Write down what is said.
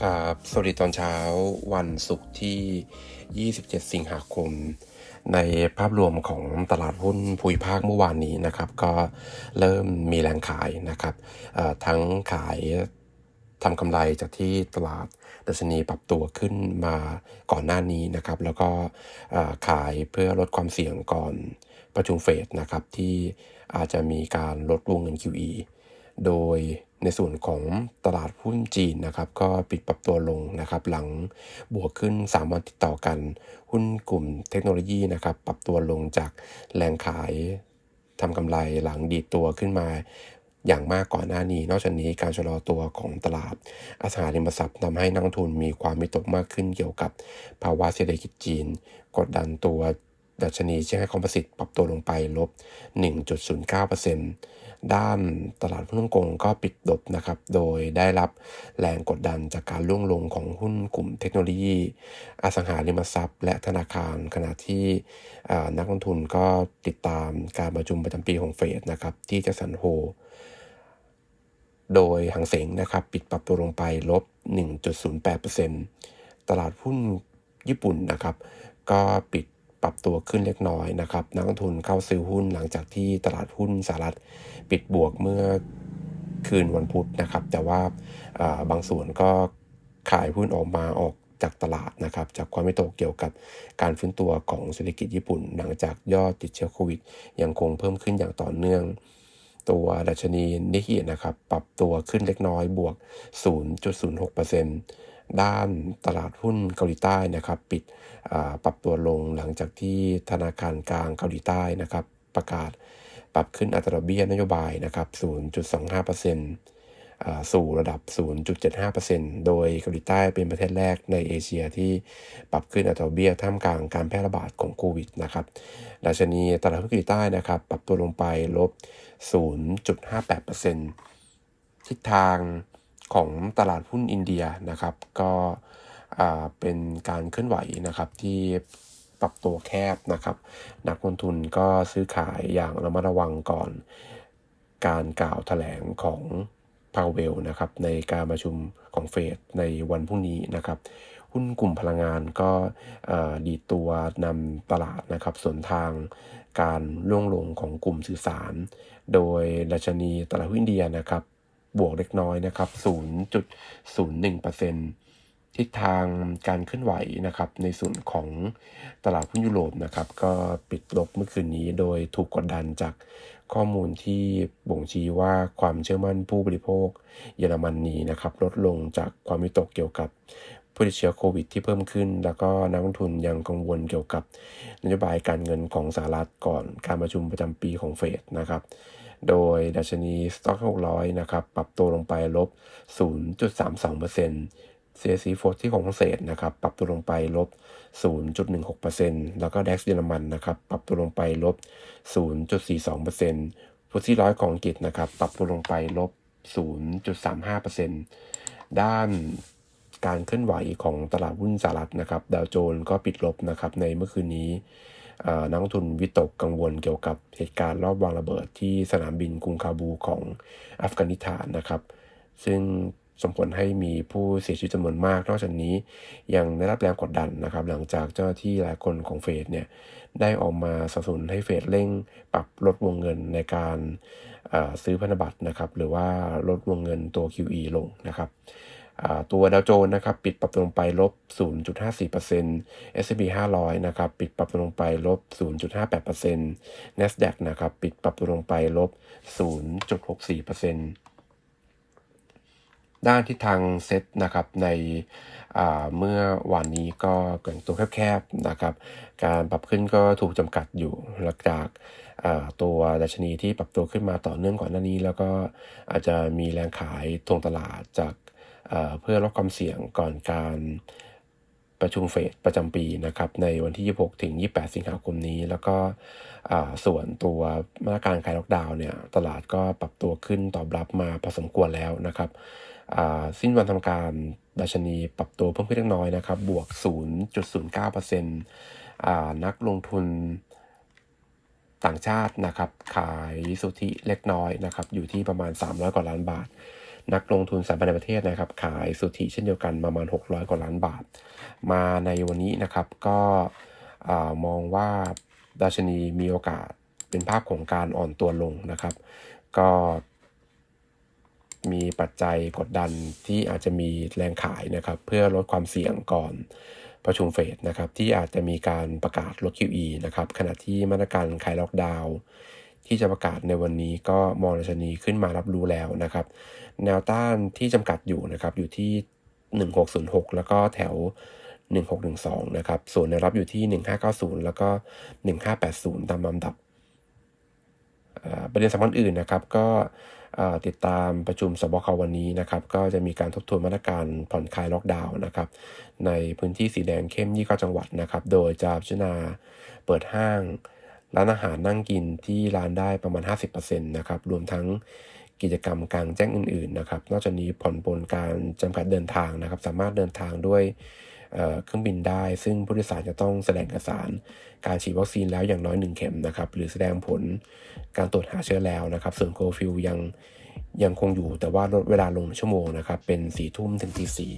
ครับ สวัสดีตอนเช้าวันศุกร์ที่ 27 สิงหาคม ในภาพรวมของตลาดหุ้นภูมิภาคเมื่อวานนี้นะครับ ก็เริ่มมีแรงขายนะครับทั้งขายทำกำไรจากที่ตลาดดัชนีปรับตัวขึ้นมาก่อนหน้านี้นะครับ แล้วก็ขายเพื่อลดความเสี่ยงก่อน ประชุมเฟดนะครับที่อาจจะมีการลดวงเงิน QE โดยในส่วนของตลาดหุ้นจีนนะครับก็ปิดปรับตัวลงนะครับหลังบวกขึ้น 3 วันติดต่อกัน หุ้นกลุ่มเทคโนโลยีนะครับปรับตัวลงจากแรงขายทำกำไรหลังดีตัวขึ้นมาอย่างมากก่อนหน้านี้ นอกจากนี้การชะลอตัวของตลาดอสังหาริมทรัพย์ทำให้นักทุนมีความมิตกมากขึ้นเกี่ยวกับภาวะเศรษฐกิจจีน กดดันตัว ดัชนีเชียงไฮ้คอมโพสิตปรับตัวลงไปลบ 1.09%ด้านตลาดหุ้นฮ่องกงก็ปิดลบนะครับ โดยได้รับแรงกดดันจากการล่วงลงของหุ้นกลุ่มเทคโนโลยี อสังหาริมทรัพย์ และธนาคาร ขณะที่นักลงทุนก็ติดตามการประชุมประจำปีของเฟดนะครับ ที่จะสันโฮโดยหางเสงนะครับปิดปรับตัวลงไปลบ 1.08%ตลาดหุ้นญี่ปุ่นนะครับ ก็ปิด ปรับตัวขึ้นเล็กน้อยนะครับนักลงทุนเข้าซื้อหุ้นหลังจากที่ตลาดหุ้นสหรัฐปิดบวกเมื่อคืนวันพุธนะครับ แต่ว่าบางส่วนก็ขายหุ้นออกมาออกจากตลาดนะครับ จากความไม่ตกเกี่ยวกับการฟื้นตัวของเศรษฐกิจญี่ปุ่น หลังจากยอดติดเชื้อโควิด ยังคงเพิ่มขึ้นอย่างต่อเนื่อง ตัวดัชนีนิกเกินะครับ ปรับตัวขึ้นเล็กน้อยบวก 0.06% ด้านตลาดหุ้นเกาหลีใต้นะครับปิดปรับตัวลงหลังจากที่ธนาคารกลางเกาหลีใต้นะครับประกาศปรับขึ้นอัตราดอกเบี้ยนโยบายนะครับ 0.25%อ่าสู่ระดับ 0.75%โดยเกาหลีใต้เป็นประเทศแรกในเอเชียที่ปรับขึ้นอัตราดอกเบี้ยท่ามกลางการแพร่ระบาดของโควิดนะครับ ดัชนีตลาดหุ้นเกาหลีใต้นะครับปรับตัวลงไปลบ 0.58%ทิศทาง ของตลาดหุ้นอินเดียนะครับ ก็เป็นการเคลื่อนไหวนะครับที่ปรับตัวแคบนะครับ นักลงทุนก็ซื้อขายอย่างระมัดระวังก่อนการกล่าวแถลงของพาวเวลนะครับในการประชุมของเฟดในวันพรุ่งนี้นะครับ หุ้นกลุ่มพลังงานก็ดีตัวนำตลาดนะครับส่วนทางการล่วงลงของกลุ่มสื่อสาร โดยดัชนีตลาดหุ้นอินเดียนะครับ บวกเล็กน้อยนะครับ 0.01%ทิศทางการเคลื่อนไหวนะครับ ในส่วนของตลาดหุ้นยุโรปนะครับ ก็ปิดลบเมื่อคืนนี้โดยถูกกดดันจากข้อมูลที่บ่งชี้ว่าความเชื่อมั่นผู้บริโภคเยอรมนนีนะครับ ลดลงจากความวิตกเกี่ยวกับผู้ติดเชื้อโควิดที่เพิ่มขึ้น แล้วก็นักลงทุนยังกังวลเกี่ยวกับนโยบายการเงินของสหรัฐก่อนการประชุมประจำปีของเฟดนะครับ โดยดัชนีสต็อก600 นะครับ ปรับตัวลงไปลบ 0.32% CAC 40ของฝรั่งเศสนะครับ ปรับตัวลงไปลบ 0.16%แล้วก็ DAX เยอรมันนะครับ ปรับตัวลงไปลบ 0.42%ฟุตซี่ร้อยของอังกฤษนะครับ ปรับตัวลงไปลบ 0.35%ด้านการเคลื่อนไหวของตลาดหุ้นสหรัฐนะครับ ดาวโจนส์ก็ปิดลบนะครับในเมื่อคืนนี้ นักลงทุนวิตกกังวลเกี่ยวกับเหตุการณ์รอบวางระเบิดที่สนามบินกรุงคาบูของอัฟกานิสถานนะครับ ซึ่งส่งผลให้มีผู้เสียชีวิตจำนวนมาก นอกจากนี้ยังได้รับแรงกดดันนะครับ หลังจากเจ้าหน้าที่หลายคนของเฟดเนี่ยได้ออกมาสนับสนุนให้เฟดเร่งปรับลดวงเงินในการซื้อพันธบัตรนะครับ หรือว่าลดวงเงินตัว QE ลงนะครับ ตัวดาวโจนส์นะครับปิดปรับตัวลงไปลบ 0.54% S&P 500 นะครับปิดปรับตัวลงไปลบ 0.58% NASDAQ นะครับปิดปรับตัวลงไปลบ 0.64%ด้านทิศทางเซ็ตนะครับในเมื่อวานนี้ก็เกิดตัวแคบๆนะครับการปรับขึ้นก็ถูกจำกัดอยู่หลังจากตัวดัชนีที่ปรับตัวขึ้นมาต่อเนื่องก่อนหน้านี้ แล้วก็อาจจะมีแรงขายทวงตลาดจาก เพื่อลดความเสี่ยงก่อนการประชุมเฟดประจำปีนะครับในวันที่ 26 ถึง 28 สิงหาคมนี้ แล้วก็ส่วนตัวมาตรการคลายล็อกดาวน์เนี่ยตลาดก็ปรับตัวขึ้นตอบรับมาพอสมควรแล้วนะครับสิ้นวันทำการดัชนีปรับตัวเพิ่มขึ้นเล็กน้อยนะครับ บวก 0.09%อ่านักลงทุนต่างชาตินะครับขายสุทธิเล็กน้อยนะครับอยู่ที่ประมาณ 300 กว่าล้านบาท นักลงทุนสถาบันในประเทศนะครับ ขายสุทธิเช่นเดียวกันประมาณ 600 กว่าล้านบาท มาในวันนี้นะครับก็อมองว่าดัชนีมีโอกาสเป็นภาพของการอ่อนตัวลงนะครับ ก็มีปัจจัยกดดันที่อาจจะมีแรงขายนะครับ เพื่อลดความเสี่ยงก่อนประชุมเฟดนะครับ ที่อาจจะมีการประกาศลด QE นะครับขณะที่มาตรการคลายล็อกดาวน์ ที่จะประกาศในวันนี้ก็มองดัชนีขึ้นมารับรู้แล้วนะครับ แนวต้านที่จำกัดอยู่นะครับอยู่ที่ 1606 แล้วก็แถว 1612 นะครับ ส่วนแนวรับอยู่ที่ 1590 แล้วก็ 1580 ตามลำดับประเด็นสำคัญอื่นนะครับก็ติดตามประชุมสบควันนี้นะครับ ก็จะมีการทบทวนมาตรการผ่อนคลายล็อกดาวน์นะครับ ในพื้นที่สีแดงเข้ม29จังหวัดนะครับ โดยจะพิจารณาเปิดห้าง ร้านอาหารนั่งกินที่ร้านได้ประมาณ 50%นะครับ รวมทั้งกิจกรรมกลางแจ้งอื่นๆนะครับ นอกจากนี้ผ่อนปลนการจำกัดเดินทางนะครับ สามารถเดินทางด้วยเครื่องบินได้ ซึ่งผู้โดยสารจะต้องแสดงเอกสารการฉีดวัคซีนแล้วอย่างน้อย 1 เข็มนะครับ หรือแสดงผลการตรวจหาเชื้อแล้วนะครับ ส่วนโคฟิลยังยังคงอยู่แต่ว่าลดเวลาลงชั่วโมงนะครับ เป็น4ี่ทุ่มถึงตีสี่